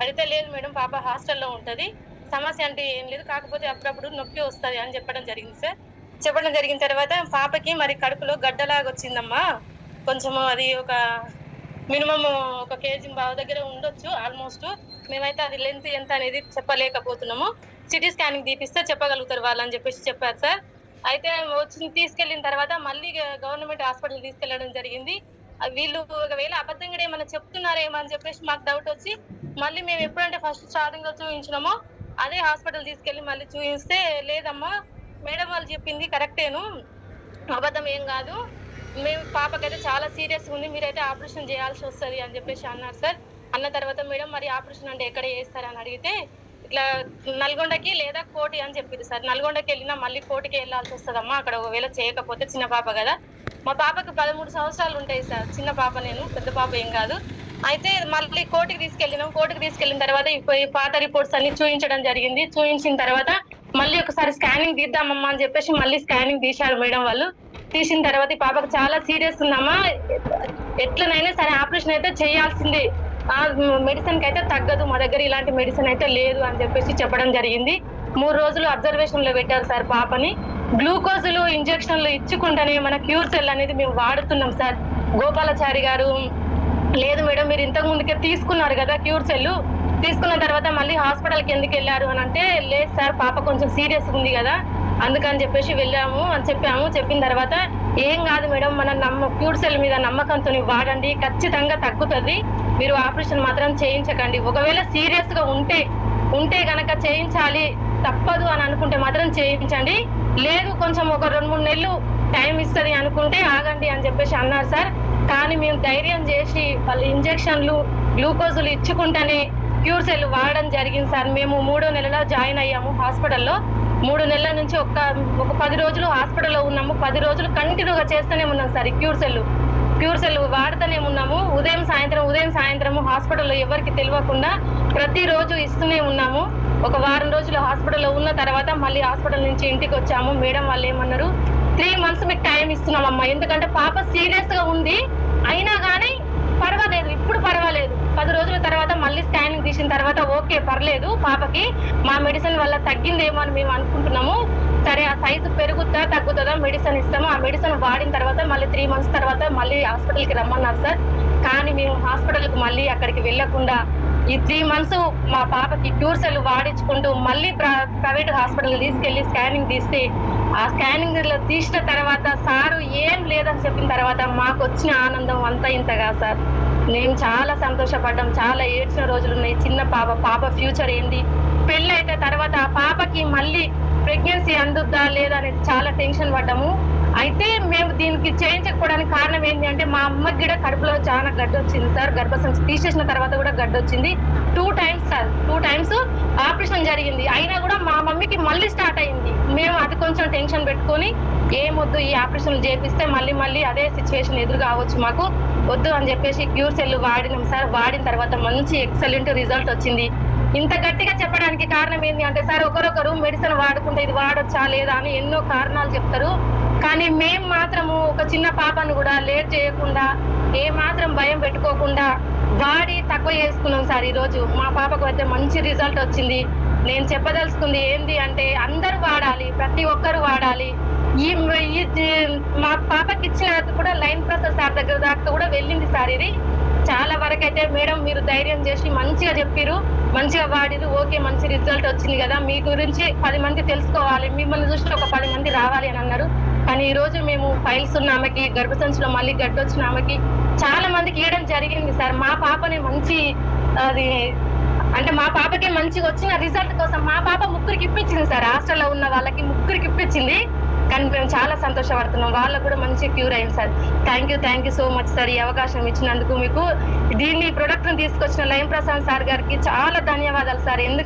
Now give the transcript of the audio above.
అయితే లేదు మేడం పాప హాస్టల్లో ఉంటుంది. సమస్య అంటే ఏం లేదు కాకపోతే అప్పుడప్పుడు నొప్పి వస్తుంది అని చెప్పడం జరిగింది సార్. చెప్పడం జరిగిన తర్వాత పాపకి మరి కడుపులో గడ్డలాగా వచ్చిందమ్మా. కొంచెం అది ఒక మినిమం ఒక కేజీ బావ దగ్గర ఉండొచ్చు ఆల్మోస్ట్. మేమైతే అది లెంత్ ఎంత అనేది చెప్పలేకపోతున్నాము. సిటీ స్కానింగ్ తీపిస్తే చెప్పగలుగుతారు వాళ్ళని చెప్పేసి చెప్పారు సార్. అయితే వచ్చి తీసుకెళ్ళిన తర్వాత మళ్ళీ గవర్నమెంట్ హాస్పిటల్ తీసుకెళ్ళడం జరిగింది. వీళ్ళు ఒకవేళ అబద్ధంగా ఏమైనా చెప్తున్నారేమో అని చెప్పేసి మాకు డౌట్ వచ్చి మళ్ళీ మేము ఎప్పుడంటే ఫస్ట్ స్టార్టింగ్లో చూపించినామో అదే హాస్పిటల్ తీసుకెళ్ళి మళ్ళీ చూపిస్తే లేదమ్మా మేడం వాళ్ళు చెప్పింది కరెక్టేను అబద్ధం ఏం కాదు. మేము పాపకైతే చాలా సీరియస్ ఉంది మీరైతే ఆపరేషన్ చేయాల్సి వస్తుంది అని చెప్పేసి అన్నారు సార్. అన్న తర్వాత మేడం మరి ఆపరేషన్ అంటే ఎక్కడ చేస్తారని అడిగితే ఇట్లా నల్గొండకి లేదా కోటి అని చెప్పింది సార్. నల్గొండకి వెళ్ళినా మళ్ళీ కోటికి వెళ్ళాల్సి వస్తుందమ్మా అక్కడ ఒకవేళ చేయకపోతే చిన్న పాప కదా. మా పాపకి పదమూడు సంవత్సరాలు ఉంటాయి సార్ చిన్న పాప నేను పెద్ద పాప ఏం కాదు. అయితే మళ్ళీ కోర్టుకి తీసుకెళ్ళినాం. కోర్టుకి తీసుకెళ్ళిన తర్వాత ఇప్పుడు ఈ పాత రిపోర్ట్స్ అన్ని చూపించడం జరిగింది. చూపించిన తర్వాత మళ్ళీ ఒకసారి స్కానింగ్ తీద్దామమ్మా అని చెప్పేసి మళ్ళీ స్కానింగ్ తీశారు మేడం వాళ్ళు. తీసిన తర్వాత ఈ పాపకు చాలా సీరియస్ ఉందమ్మా ఎట్లనైనా సరే ఆపరేషన్ అయితే చేయాల్సిందే. ఆ మెడిసిన్కి అయితే తగ్గదు. మా దగ్గర ఇలాంటి మెడిసిన్ అయితే లేదు అని చెప్పేసి చెప్పడం జరిగింది. మూడు రోజులు అబ్జర్వేషన్లో పెట్టారు సార్ పాపని. గ్లూకోజులు ఇంజక్షన్లు ఇచ్చుకుంటేనే మన క్యూర్ సెల్ అనేది మేము వాడుతున్నాం సార్. గోపాలాచారి గారు లేదు మేడం మీరు ఇంతకు ముందుకే తీసుకున్నారు కదా క్యూర్ సెల్ తీసుకున్న తర్వాత మళ్ళీ హాస్పిటల్కి ఎందుకు వెళ్ళారు అని అంటే లేదు సార్ పాప కొంచెం సీరియస్ ఉంది కదా అందుకని చెప్పేసి వెళ్ళాము అని చెప్పాము. చెప్పిన తర్వాత ఏం కాదు మేడం మన నమ్మ క్యూర్ సెల్ మీద నమ్మకంతో వాడండి ఖచ్చితంగా తగ్గుతుంది. మీరు ఆపరేషన్ మాత్రం చేయించకండి. ఒకవేళ సీరియస్గా ఉంటే ఉంటే గనక చేయించాలి తప్పదు అని అనుకుంటే మాత్రం చేయించండి. లేదు కొంచెం ఒక రెండు మూడు నెలలు టైం ఇస్తుంది అనుకుంటే ఆగండి అని చెప్పేసి అన్నారు సార్. కానీ మేము ధైర్యం చేసి వాళ్ళు ఇంజక్షన్లు గ్లూకోజులు ఇచ్చుకుంటేనే క్యూర్ సెల్ వాడడం జరిగింది సార్. మేము మూడో నెలలో జాయిన్ అయ్యాము హాస్పిటల్లో. మూడు నెలల నుంచి ఒక ఒక పది రోజులు హాస్పిటల్లో ఉన్నాము. పది రోజులు కంటిన్యూగా చేస్తూనే ఉన్నాం sir cure cell. Cure cell వాడుతూనే ఉన్నాము. ఉదయం సాయంత్రం ఉదయం సాయంత్రము హాస్పిటల్లో ఎవరికి తెలియకుండా ప్రతిరోజు ఇస్తూనే ఉన్నాము. ఒక వారం రోజులు హాస్పిటల్లో ఉన్న తర్వాత మళ్ళీ హాస్పిటల్ నుంచి ఇంటికి వచ్చాము. మేడం వాళ్ళు ఏమన్నారు త్రీ మంత్స్ మీకు టైం ఇస్తున్నామమ్మా. ఎందుకంటే పాప సీరియస్గా ఉంది. అయినా కానీ పర్వాలేదు ఇప్పుడు పర్వాలేదు. పది రోజుల తర్వాత మళ్ళీ స్కానింగ్ తీసిన తర్వాత ఓకే పర్లేదు. పాపకి మా మెడిసిన్ వల్ల తగ్గిందేమో అని మేము అనుకుంటున్నాము. సరే ఆ సైజు పెరుగుతా తగ్గుతుందా మెడిసిన్ ఇస్తాము. ఆ మెడిసిన్ వాడిన తర్వాత మళ్ళీ త్రీ మంత్స్ తర్వాత మళ్ళీ హాస్పిటల్కి రమ్మన్నారు సార్. కానీ మేము హాస్పిటల్కి మళ్ళీ అక్కడికి వెళ్ళకుండా ఈ త్రీ మంత్స్ మా పాపకి క్యూర్ సెల్ వాడించుకుంటూ మళ్ళీ ప్రైవేట్ హాస్పిటల్ తీసుకెళ్ళి స్కానింగ్ తీస్తే ఆ స్కానింగ్లో తీసిన తర్వాత సారు ఏం లేదని చెప్పిన తర్వాత మాకు వచ్చిన ఆనందం అంతా ఇంతగా సార్. మేము చాలా సంతోషపడ్డాం చాలా ఏడ్చిన రోజులు ఉన్నాయి. చిన్న పాప పాప ఫ్యూచర్ ఏంటి పెళ్ళి అయితే తర్వాత ఆ పాపకి మళ్ళీ ప్రెగ్నెన్సీ అందుద్దా లేదా అనేది చాలా టెన్షన్ పడ్డాము. అయితే మేము దీనికి చేయించకపోవడానికి కారణం ఏంటి అంటే మా అమ్మకి కూడా కడుపులో చాలా గడ్డ వచ్చింది సార్. గర్భసంచి తీసేసిన తర్వాత కూడా గడ్డ వచ్చింది. Two times sir. Two times operation జరిగింది. అయినా కూడా మా మమ్మీకి మళ్ళీ స్టార్ట్ అయింది. మేము అది కొంచెం టెన్షన్ పెట్టుకొని ఏమొద్దు ఈ ఆపరేషన్ చేపిస్తే మళ్ళీ మళ్ళీ అదే సిచ్యువేషన్ ఎదురు కావచ్చు మాకు. వద్దు అని చెప్పేసి క్యూర్ సెల్ వాడినాం సార్. వాడిన తర్వాత మంచి ఎక్సలెంట్ రిజల్ట్ వచ్చింది. ఇంత గట్టిగా చెప్పడానికి కారణం ఏంటి అంటే సార్ ఒకరొకరు మెడిసిన్ వాడుకుంటే ఇది వాడొచ్చా లేదా అని ఎన్నో కారణాలు చెప్తారు. కానీ మేం మాత్రము ఒక చిన్న పాపను కూడా లేట్ చేయకుండా ఏ మాత్రం భయం పెట్టుకోకుండా వాడి తక్కువ చేసుకున్నాం సార్ ఈరోజు. మా పాపకు అయితే మంచి రిజల్ట్ వచ్చింది. నేను చెప్పదలుచుకుంది ఏంది అంటే అందరూ వాడాలి ప్రతి ఒక్కరు వాడాలి. ఈ మా పాపకి ఇచ్చిన కూడా లైన్ ప్రసాద్ సార్ దగ్గర దాకా కూడా వెళ్ళింది సార్ ఇది. చాలా వరకు అయితే మేడం మీరు ధైర్యం చేసి మంచిగా చెప్పిరు. మంచిగా వాడిరు. ఓకే మంచి రిజల్ట్ వచ్చింది కదా. మీ గురించి పది మంది తెలుసుకోవాలి. మిమ్మల్ని చూసి ఒక పది మంది రావాలి అని అన్నారు. ఈ రోజు మేము ఫైల్స్ ఉన్న ఆమెకి గర్భసంచులో మళ్ళీ గడ్డ వచ్చిన ఆమెకి చాలా మందికి ఇవ్వడం జరిగింది సార్. మా పాపని మంచి అది అంటే మా పాపకి మంచిగా వచ్చిన రిజల్ట్ కోసం మా పాప ముగ్గురికి ఇప్పించింది సార్. హాస్టల్లో ఉన్న వాళ్ళకి ముగ్గురికి ఇప్పించింది. కానీ మేము చాలా సంతోషపడుతున్నాం. వాళ్ళకు కూడా మంచి క్యూర్ అయింది sir. Thank you thank you so much sir ఈ అవకాశం ఇచ్చినందుకు మీకు. దీన్ని ప్రొడక్ట్ని తీసుకొచ్చిన లయం ప్రసాద్ సార్ గారికి చాలా ధన్యవాదాలు సార్. ఎందుకంటే